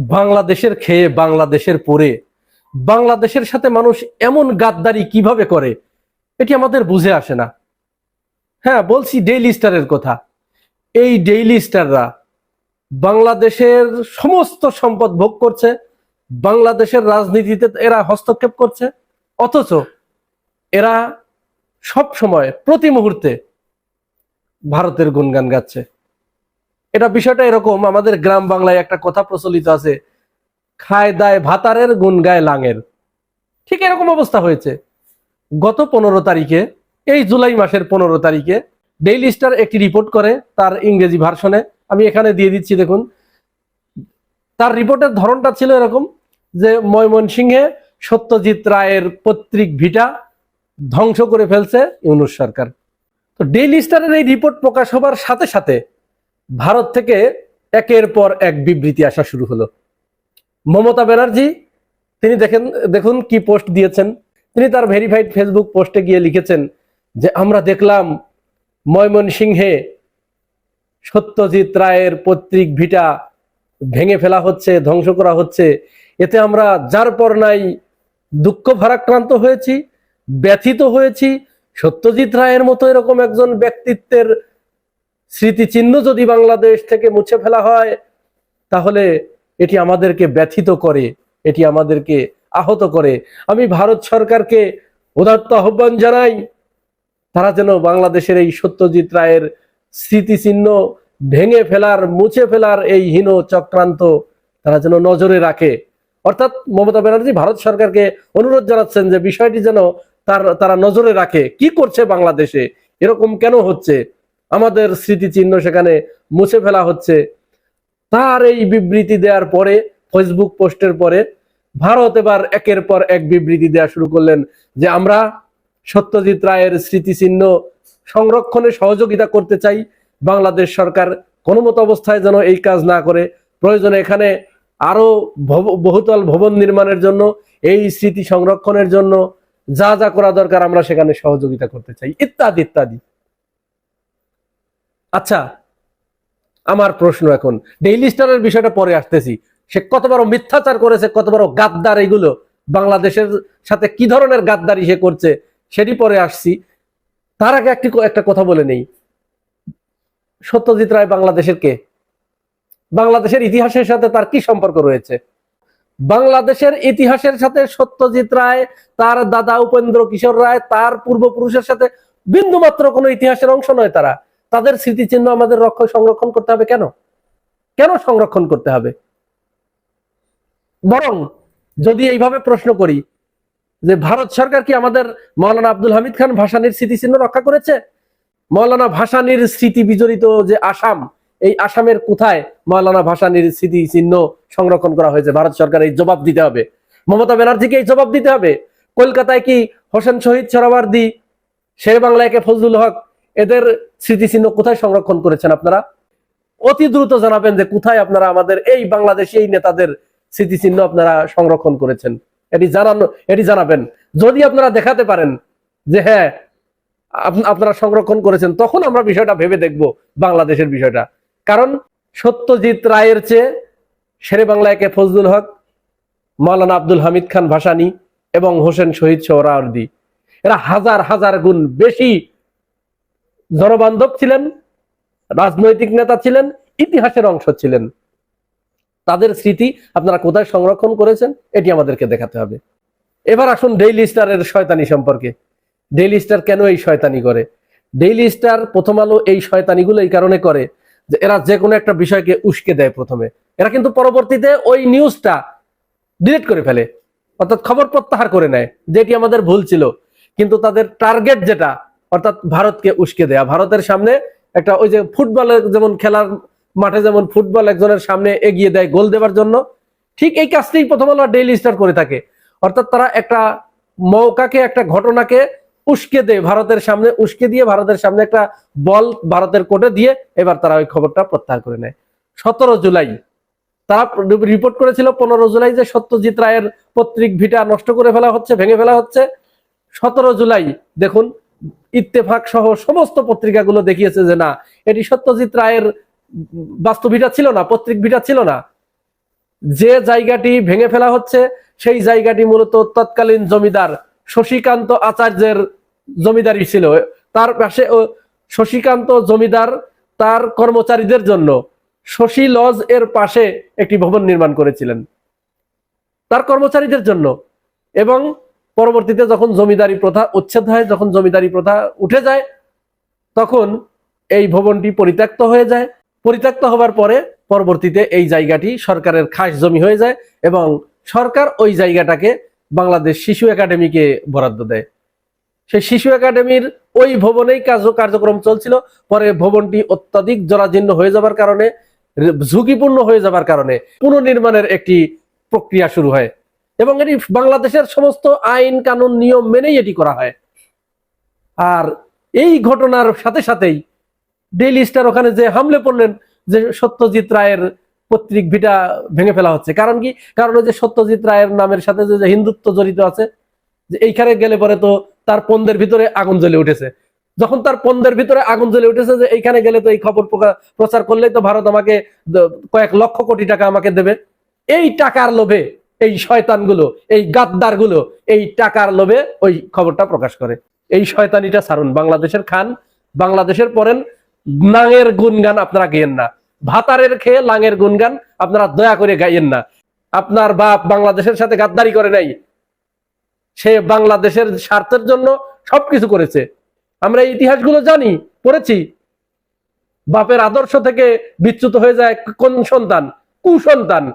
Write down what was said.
বাংলাদেশের খেয়ে, বাংলাদেশের পরে, বাংলাদেশের সাথে মানুষ এমন গাদ্দারি কীভাবে করে, এটি আমাদের বুঝে আসে না। হ্যাঁ বলছি ডেইলি স্টারের কথা। এই ডেইলি স্টাররা বাংলাদেশের সমস্ত সম্পদ ভোগ করছে, বাংলাদেশের রাজনীতিতে এরা হস্তক্ষেপ করছে, অথচ এরা সব সময় প্রতি মুহূর্তে ভারতের গুণগান গাচ্ছে। এটা বিষয়টা এরকম, আমাদের গ্রাম বাংলায় একটা কথা প্রচলিত আছে, খায় দায় ভাতারের, গুণ গায় লাঙের। ঠিক এরকম অবস্থা হয়েছে। গত পনেরো তারিখে, এই জুলাই মাসের পনেরো তারিখে ডেইলি স্টার একটি রিপোর্ট করে তার ইংরেজি ভার্সনে। আমি এখানে দিয়ে দিচ্ছি, দেখুন। তার রিপোর্টের ধরনটা ছিল এরকম যে ময়মনসিংহে সত্যজিৎ রায়ের পৈতৃক ভিটা ধ্বংস করে ফেলছে ইউনুস সরকার। তো ডেইলি স্টারের এই রিপোর্ট প্রকাশ হবার সাথে সাথে ভারত থেকে একের পর এক বিবৃতি আসা শুরু হলো। মমতা ব্যানার্জি, তিনি দেখেন, দেখুন কি পোস্ট দিয়েছেন। তিনি তার ভেরিফাইড ফেসবুক পোস্টে গিয়ে লিখেছেন যে, আমরা দেখলাম ময়মনসিংহে সত্যজিৎ রায়ের পৈতৃক ভিটা ভেঙে ফেলা হচ্ছে, ধ্বংস করা হচ্ছে। এতে আমরা যার পর নাই দুঃখ ভারাক্রান্ত হয়েছি, ব্যথিত হয়েছি। সত্যজিৎ রায়ের মতো এরকম একজন ব্যক্তিত্বের স্মৃতিচিহ্ন যদি বাংলাদেশ থেকে মুছে ফেলা হয়, তাহলে এটি আমাদেরকে ব্যথিত করে, এটি আমাদেরকে আহত করে। আমি ভারত সরকারকে উদাত্ত আহ্বান জানাই, তারা যেন বাংলাদেশের এই সত্যজিৎ রায়ের স্মৃতিচিহ্ন ভেঙে ফেলার, মুছে ফেলার এই হীন চক্রান্ত তারা যেন নজরে রাখে। অর্থাৎ মমতা ব্যানার্জি ভারত সরকারকে অনুরোধ জানাচ্ছেন যে বিষয়টি যেন তার, তারা নজরে রাখে। কি করছে বাংলাদেশে? এরকম কেন হচ্ছে? আমাদের স্মৃতিচিহ্ন সেখানে মুছে ফেলা হচ্ছে। তার এই বিবৃতি দেওয়ার পরে ফেসবুক পোস্টের পরে, ভারত এবার একের পর এক বিবৃতি দেওয়া শুরু করলেন যে আমরা সত্যজিৎ রায়ের স্মৃতিচিহ্ন সংরক্ষণে সহযোগিতা করতে চাই। বাংলাদেশ সরকার কোনো মতো অবস্থায় যেন এই কাজ না করে। প্রয়োজনে এখানে আরও ভব- বহুতল ভবন নির্মাণের জন্য, এই স্মৃতি সংরক্ষণের জন্য যা যা করা দরকার আমরা সেখানে সহযোগিতা করতে চাই। ইত্যাদি ইত্যাদি। আচ্ছা আমার প্রশ্ন এখন। ডেইলি স্টারের বিষয়টা পরে আসতেছি। সে কত বড় মিথ্যাচার করেছে, কত বড় গাদ্দার এগুলো? বাংলাদেশের সাথে কি ধরনের গাদ্দারি সে করছে, সেটি পরে আসছি। তার আগে একটি একটা কথা বলে নেই। সত্যজিৎ রায় বাংলাদেশের কে? বাংলাদেশের ইতিহাসের সাথে তার কি সম্পর্ক রয়েছে? বাংলাদেশের ইতিহাসের সাথে সত্যজিৎ রায়, তার দাদা উপেন্দ্র কিশোর রায়, তার পূর্বপুরুষের সাথে বিন্দুমাত্র কোনো ইতিহাসের অংশ নয় তারা। তাদের স্মৃতিচিহ্ন আমাদের রক্ষা সংরক্ষণ করতে হবে কেন? কেন সংরক্ষণ করতে হবে? বরং যদি এইভাবে প্রশ্ন করি যে ভারত সরকার কি আমাদের মৌলানা আব্দুল হামিদ খান ভাসানির স্মৃতিচিহ্ন রক্ষা করেছে? মৌলানা ভাসানির স্মৃতি বিজড়িত যে আসাম, এই আসামের কোথায় মৌলানা ভাসানির স্মৃতি চিহ্ন সংরক্ষণ করা হয়েছে? ভারত সরকার এই জবাব দিতে হবে। মমতা ব্যানার্জিকে এই জবাব দিতে হবে। কলকাতায় কি হোসেন শহীদ সরাবার্দি, শের বাংলায় কে ফজলুল হক এদের স্মৃতিচিহ্ন কোথায় সংরক্ষণ করেছেন আপনারা? অতি দ্রুত জানাবেন যে কোথায় আপনারা আমাদের এই বাংলাদেশি, এই নেতাদের স্মৃতিচিহ্ন আপনারা সংরক্ষণ করেছেন। এটি জানানো, এটি জানাবেন। যদি আপনারা দেখাতে পারেন যে হ্যাঁ আপনারা সংরক্ষণ করেছেন, তখন আমরা বিষয়টা ভেবে দেখব, বাংলাদেশের বিষয়টা। কারণ সত্যজিৎ রায়ের চেয়ে শেরে বাংলা একে ফজলুল হক, মাওলানা আব্দুল হামিদ খান ভাসানী এবং হোসেন শহীদ সোহরাওয়ার্দী। এরা হাজার হাজার গুণ বেশি জনবান্ধব ছিলেন, রাজনৈতিক নেতা ছিলেন, ইতিহাসের অংশ ছিলেন। তাদের স্মৃতি আপনারা কোথায় সংরক্ষণ করেছেন, এটি আমাদেরকে দেখাতে হবে। এবার আসুন ডেইলি স্টারের শয়তানি সম্পর্কে। ডেইলি স্টার কেন এই শয়তানি করে? ডেইলি স্টার প্রথম আলো এই শয়তানিগুলো এই কারণে করে যে এরা যে কোনো একটা বিষয়কে উস্কে দেয় প্রথমে। এরা কিন্তু পরবর্তীতে ওই নিউজটা ডিলিট করে ফেলে, অর্থাৎ খবর প্রত্যাহার করে নেয়, যেটি আমাদের ভুল ছিল। কিন্তু তাদের টার্গেট যেটা অর্থাৎ ভারতকে উস্কে দেয়া। ভারতের সামনে একটা ওই যে ফুটবলের যেমন খেলার মাঠে যেমন ফুটবল একজনের সামনে এগিয়ে দেয় গোল দেওয়ার জন্য, ঠিক এই কাজটাই প্রথম আলো ডেইলি স্টার করে থাকে। অর্থাৎ তারা একটা মৌকাকে, একটা ঘটনাকে উস্কে দেয়, ভারতের সামনে উস্কে দিয়ে ভারতের সামনে একটা বল ভারতের কোর্টে দিয়ে এবার তারা ওই খবরটা প্রত্যাহার করে নেয়। সতেরো জুলাই, তারা রিপোর্ট করেছিল পনেরো জুলাই যে সত্যজিৎ রায়ের পত্রিক ভিটা নষ্ট করে ফেলা হচ্ছে, ভেঙে ফেলা হচ্ছে। সতেরো জুলাই, দেখুন ইত্তেফাক সহ সমস্ত পত্রিকাগুলো দেখিয়েছে যে না, এটি সত্যজিৎ রায়ের বাস্তব ভিটা ছিল না পত্রিক ভিটা ছিল না। যে জায়গাটি ভেঙে ফেলা হচ্ছে, সেই জায়গাটি মূলত তৎকালীন জমিদার শশীকান্ত আচার্যের জমিদারি ছিল। তার পাশে শশীকান্ত জমিদার তার কর্মচারীদের জন্য শশী লজ এর পাশে একটি ভবন নির্মাণ করেছিলেন। তার কর্মচারীদের জন্য। এবং পরবর্তীতে যখন জমিদারি প্রথা উচ্ছেদ হয়, যখন জমিদারি প্রথা উঠে যায়, তখন এই ভবনটি পরিত্যক্ত হয়ে যায়। পরিত্যক্ত হবার পরে পরবর্তীতে এই জায়গাটি সরকারের খাস জমি হয়ে যায় এবং সরকার ওই জায়গাটাকে বাংলাদেশ শিশু একাডেমিকে বরাদ্দ দেয়। সেই শিশু একাডেমির ওই ভবনেই কাজ কার্যক্রম চলছিল। পরে ভবনটি অত্যাধিক জরাজীর্ণ হয়ে যাবার কারণে, ঝুঁকিপূর্ণ হয়ে যাবার কারণে পুনর্নির্মাণের একটি প্রক্রিয়া শুরু হয়। এবং এটি বাংলাদেশের সমস্ত আইন, কানুন, নিয়ম মেনেই এটি করা হয়। আর এই ঘটনার সাথে সাথেই ডেইলি স্টার ওখানে যে হামলে পড়লেন, যে সত্যজিৎ রায়ের পৈতৃক ভিটা ভেঙে ফেলা হচ্ছে। কারণ কি? কারণ যে সত্যজিৎ রায়ের নামের সাথে যে হিন্দুত্ব জড়িত আছে, যে এইখানে গেলে পরে তো তার পন্দের ভিতরে আগুন জ্বলে উঠেছে। যখন তার পন্দের ভিতরে আগুন জ্বলে উঠেছে যে এইখানে গেলে তো এই খবর প্রচার করলেই তো ভারত আমাকে কয়েক লক্ষ কোটি টাকা আমাকে দেবে। এই টাকার লোভে এই শয়তানগুলো, এই গাদ্দারগুলো এই টাকার লোভে ওই খবরটা প্রকাশ করে। এই শয়তানিটা ছাড়ুন, বাংলাদেশের খান, বাংলাদেশের পরেন, নাঙের গুনগান আপনারা গেয়েন না। ভাতারের খেয়ে লাঙের গুনগান আপনারা দয়া করে গাইয়েন না। আপনার বাপ বাংলাদেশের সাথে গাদ্দারি করে নাই। সে বাংলাদেশের স্বার্থের জন্য সবকিছু করেছে। আমরা ইতিহাসগুলো জানি, পড়েছি। বাপের আদর্শ থেকে বিচ্যুত হয়ে যায় কোন সন্তান? কুসন্তান।